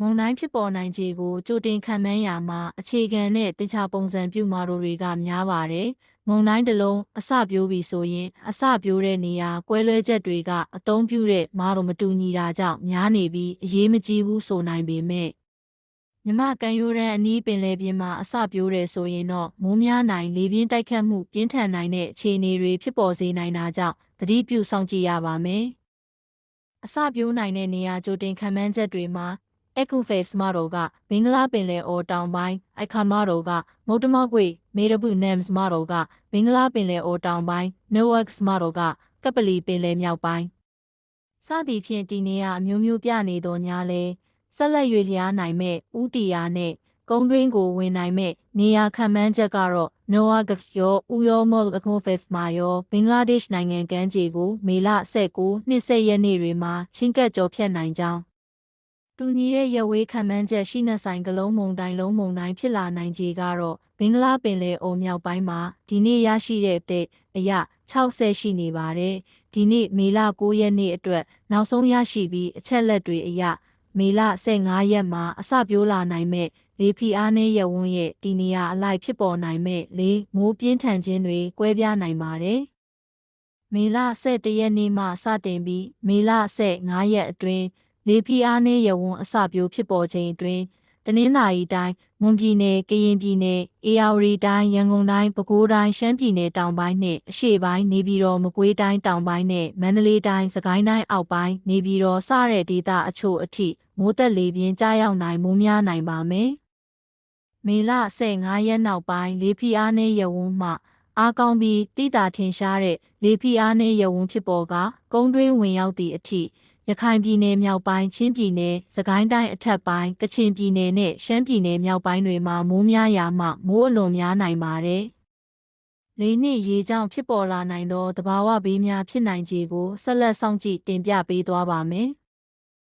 မုံတိုင်းဖြစ်ပေါ်နိုင်ခြေကိုကြိုတင်ခံမှန်းရာမှာအခြေခံနဲ့တခြားပုံစံပြုမာတို့တွေကများပါတယ်။မုံတိုင်းတစ်လုံးအစပြိုးပြီဆိုရင်အစပြိုးတဲ့နေရာကွဲလွဲချက်တွေကအသုံးပြုတဲ့မာတို့မတူညီတာကြောင့်များနေပြီးအရေးမကြီးဘူးဆိုနိုင်ပေမဲ့မြမကန်ယိုရန်အနီးပင်လယ်ပြင်မှာအစပြိုးတယ်ဆိုရင်တော့မိုးများနိုင်လေပြင်းတိုက်ခတ်မှုပြင်းထန်နိုင်တဲ့အခြေအနေတွေဖြစ်ပေါ်စေနိုင်တာကြောင့်သတိပြုစောင့်ကြည့်ရပါမယ်။အစပြိုးနိုင်တဲ့နေရာကြိုတင်ခံမှန်းချက်တွေမှာ Ecoface model ကမင်္ဂလာပင်လယ်အော်တောင်ပိုင်း Icon model ကမုတ်တမောက်ကွေမေရပု NAMS model ကမင်္ဂလာပင်လယ်အော်တောင်ပိုင်း Noax model ကကပလီပင်လယ်မြောက်ပိုင်းစသည်ဖြင့်ဒီနေရာအမျိုးမျိုးပြနေသောညာလဲဆက်လက်၍လျားနိုင်မဲ့ဥတီယာနဲ့ကုန်းတွင်းကိုဝင်နိုင်မဲ့နေရာခံမှန်းချက်ကတော့ Noax ရောဥရောမော့ Ecoface မှာရောဘင်္ဂလားဒေ့ရှ်နိုင်ငံကမ်းခြေကိုမေလ19နှစ်ဆက်ရက်နေ့တွေမှာချင်းကပ်ကျော်ဖြတ်နိုင်ကြောင်း တူညီတဲ့ရဝေးခံမှန်းချက်ရှိနေဆိုင်ကလုံးမုံတိုင်းလုံးမုံတိုင်းဖြစ်လာနိုင်ခြေကတော့ဘင်္ဂလားပင်လယ်အော်မြောက်ပိုင်းမှာဒီနေ့ရရှိတဲ့တဲ့အရ60ရှိနေပါတယ်။ဒီနေ့မေလ9ရက်နေ့အတွက်နောက်ဆုံးရရှိပြီးအချက်လက်တွေအရမေလ15ရက်မှာအစပြိုးလာနိုင်မဲ့လေဖီအားနည်းရဝန်းရဲ့ဒီနေရာအလိုက်ဖြစ်ပေါ်နိုင်မဲ့လေမိုးပြင်းထန်ခြင်းတွေကွဲပြားနိုင်ပါတယ်။မေလ17ရက်နေ့မှစတင်ပြီးမေလ15ရက်အတွင်း လေဖီအားနည်းရဝန်းအစပြိုးဖြစ်ပေါ်ခြင်းအတွင်းတနင်္သာရီတိုင်းမွန်ပြည်နယ်ကရင်ပြည်နယ်အေရဝတီတိုင်းရန်ကုန်တိုင်းပဲခူးတိုင်းရှမ်းပြည်နယ်တောင်ပိုင်းနဲ့အရှေ့ပိုင်းနေပြည်တော်မကွေးတိုင်းတောင်ပိုင်းနဲ့မန္တလေးတိုင်းစကိုင်းတိုင်းအောက်ပိုင်းနေပြည်တော်စတဲ့ဒေသအချို့အထိမိုးသက်လေပြင်းကြားရောက်နိုင်မိုးများနိုင်ပါမယ်။မေလ15ရက်နောက်ပိုင်းလေဖီအားနည်းရဝန်းမှအားကောင်းပြီးတိတာထင်ရှားတဲ့လေဖီအားနည်းရဝန်းဖြစ်ပေါ်ကကုန်းတွင်းဝင်ရောက်သည့်အထိ ရခိုင်ပြည်နယ်မြောက်ပိုင်းချင်းပြည်နယ်စကိုင်းတိုင်းအထက်ပိုင်းကချင်ပြည်နယ်နဲ့ရှမ်းပြည်နယ်မြောက်ပိုင်းတွေမှာမိုးများရာမှမိုးအလွန်များနိုင်ပါတယ်။လေနှင့်ရေကြောင့်ဖြစ်ပေါ်လာနိုင်သောသဘာဝဘေးများဖြစ်နိုင်ခြေကိုဆက်လက်စောင့်ကြည့်တင်ပြပေးသွားပါမယ်။